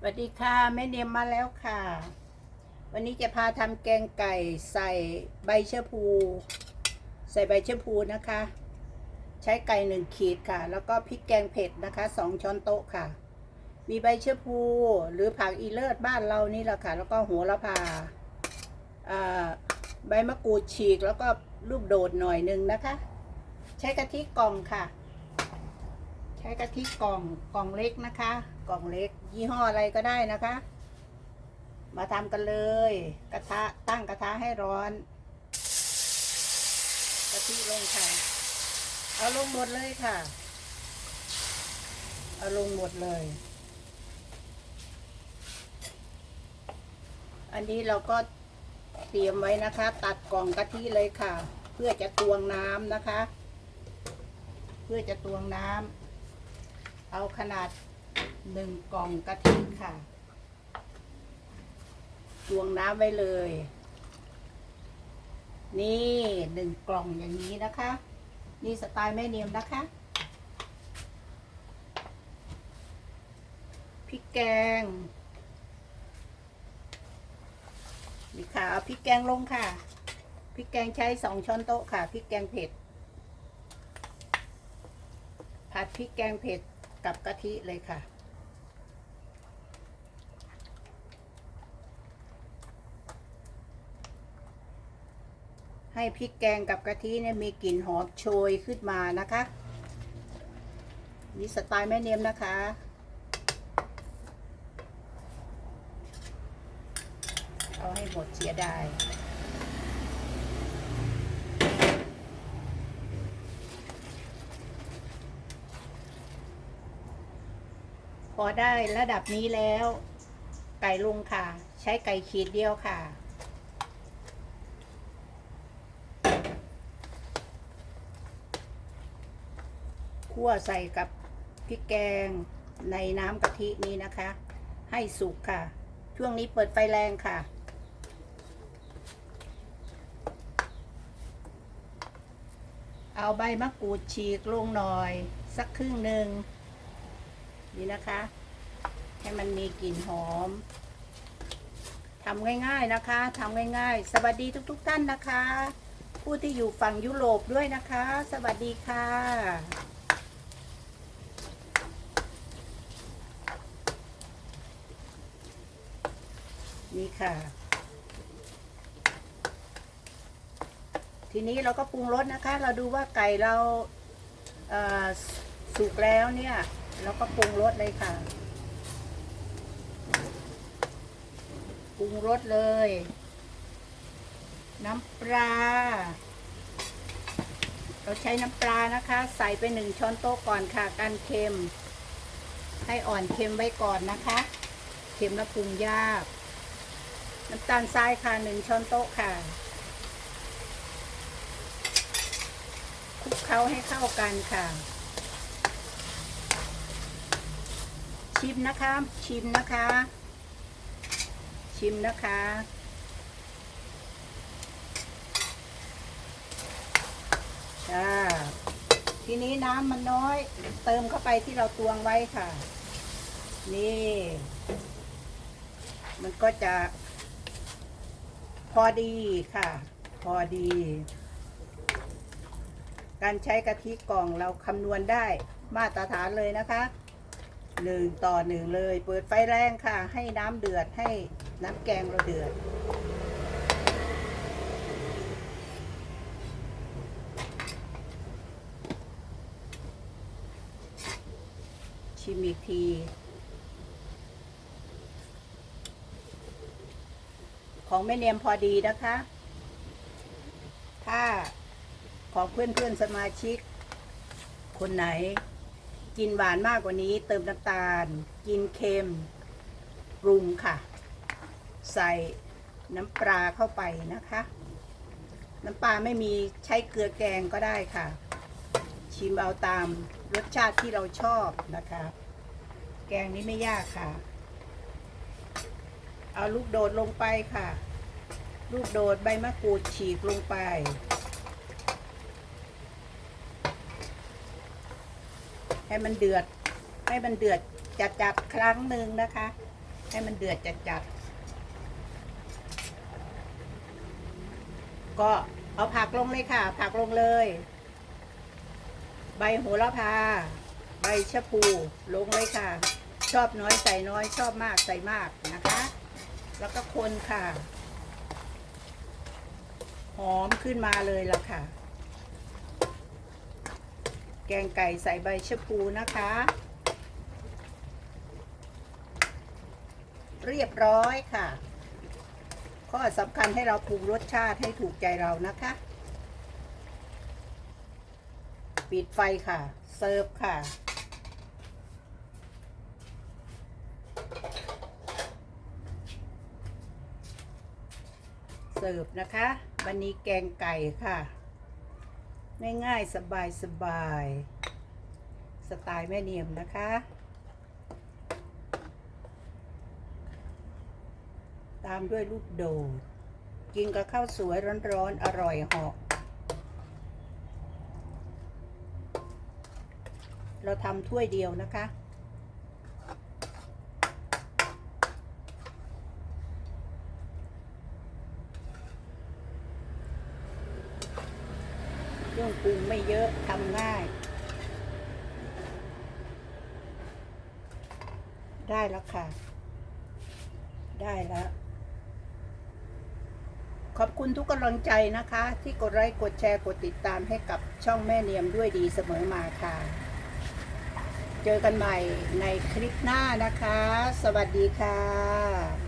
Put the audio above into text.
สวัสดีค่ะแม่เนียมมาแล้วค่ะ วันนี้จะพาทำแกงไก่ใส่ใบเชื่อพูใส่ใบเชื่อพูนะคะ ใช้ไก่หนึ่งขีดค่ะ แล้วก็พริกแกงเผ็ดนะคะสองช้อนโต๊ะค่ะ มีใบเชื่อพูหรือผักอีเลิศบ้านเรานี่แหละค่ะ แล้วก็โหัวละพาอ่าใบมะกรูดฉีกแล้วก็ลูกโดดหน่อยหนึ่งนะคะ ใช้กะทิกล่องค่ะ ใช้กะทิกล่องกล่องเล็กนะคะ กล่องเล็ก ยี่ห้ออะไรก็ได้นะคะ มาทำกันเลย กระทะตั้งกระทะให้ร้อนกะทิลงค่ะ เอาลงหมดเลยค่ะ เอาลงหมดเลย อันนี้เราก็เตรียมไว้นะคะ ตัดกล่องกะทิเลยค่ะ เพื่อจะตวงน้ำนะคะ เพื่อจะตวงน้ำ เอาขนาดหนึ่งกล่องกะทิค่ะตวงน้ำไว้เลย นี่หนึ่งกล่องอย่างนี้นะคะ นี่สไตล์แม่เนียมนะคะพริกแกงนี่ค่ะเอาพริกแกงลงค่ะพริกแกงใช้สองช้อนโต๊ะค่ะพริกแกงเผ็ดผัดพริกแกงเผ็ด กับกะทิเลยค่ะ ให้พริกแกงกับกะทิเนี่ยมีกลิ่นหอมโชยขึ้นมานะคะนี่สไตล์แม่เนียมนะคะเอาให้หมดเสียดาย พอได้ระดับนี้แล้ว ไก่ลงค่ะ ใช้ไก่ขีดเดียวค่ะ คั่วใส่กับพริกแกงในน้ำกะทินี้นะคะ ให้สุกค่ะ ช่วงนี้เปิดไฟแรงค่ะเอาใบมะกรูดฉีกลงหน่อย สักครึ่งหนึ่ง นี่นะคะ ให้มันมีกลิ่นหอมทำง่ายๆนะคะทำง่ายๆ สวัสดีทุกๆท่านนะคะ ผู้ที่อยู่ฝั่งยุโรปด้วยนะคะ สวัสดีค่ะนี่ค่ะ ทีนี้เราก็ปรุงรสนะคะ เราดูว่าไก่เราเอ่อสุกแล้วเนี่ย เราก็ปรุงรสเลยค่ะ ปรุงรสเลย น้ำปลา เราใช้น้ำปลานะคะ ใส่ไปหนึ่งช้อนโต๊ะก่อนค่ะ กันเค็ม ให้อ่อนเค็มไว้ก่อนนะคะ เค็มแล้วปรุงยาก น้ำตาลทรายค่ะหนึ่งช้อนโต๊ะค่ะคลุกเคล้าให้เข้ากันค่ะ ชิมนะคะ ชิมนะคะ ชิมนะคะจ้าทีนี้น้ำมันน้อย เติมเข้าไปที่เราตวงไว้ค่ะ นี่ มันก็จะ พอดีค่ะ พอดี การใช้กะทิกล่องเราคำนวณได้มาตรฐานเลยนะคะ หนึ่งต่อหนึ่งเลย เปิดไฟแรงค่ะ ให้น้ำเดือดให้น้ำแกงเราเดือด ชิมอีกทีของแม่เนียมพอดีนะคะ ถ้าของเพื่อนเพื่อนสมาชิก คนไหน กินหวานมากกว่านี้เติมน้ำตาล กินเค็มปรุงค่ะ ใส่น้ำปลาเข้าไปนะคะ น้ำปลาไม่มีใช้เกลือแกงก็ได้ค่ะ ชิมเอาตามรสชาติที่เราชอบนะคะ แกงนี้ไม่ยากค่ะ เอาลูกโดดลงไปค่ะ ลูกโดดใบมะกรูดฉีกลงไป ให้มันเดือด ให้มันเดือดจัดๆครั้งหนึ่งนะคะ ให้มันเดือดจัดๆก็เอาผักลงเลยค่ะ ผักลงเลย ใบโหระพา ใบชะพูลงเลยค่ะ ชอบน้อยใส่น้อยชอบมากใส่มากนะคะ แล้วก็คนค่ะ หอมขึ้นมาเลยละค่ะ แกงไก่ใส่ใบชะพูนะคะ เรียบร้อยค่ะ ข้อสำคัญให้เราปรุงรสชาติให้ถูกใจเรานะคะ ปิดไฟค่ะ เสิร์ฟค่ะเสิร์ฟนะคะ วันนี้แกงไก่ค่ะ ง่ายๆ สบายๆสไตล์แม่เนียมนะคะ ตามด้วยลูกโดดกินกับข้าวสวยร้อนๆ อร่อยเหาะเราทำถ้วยเดียวนะคะ เครื่องปรุงไม่เยอะทำง่าย ได้แล้วค่ะ ได้แล้ว ขอบคุณทุกกำลังใจนะคะ ที่กดไลค์กดแชร์กดติดตามให้กับช่องแม่เนียมด้วยดีเสมอมาค่ะ เจอกันใหม่ในคลิปหน้านะคะ สวัสดีค่ะ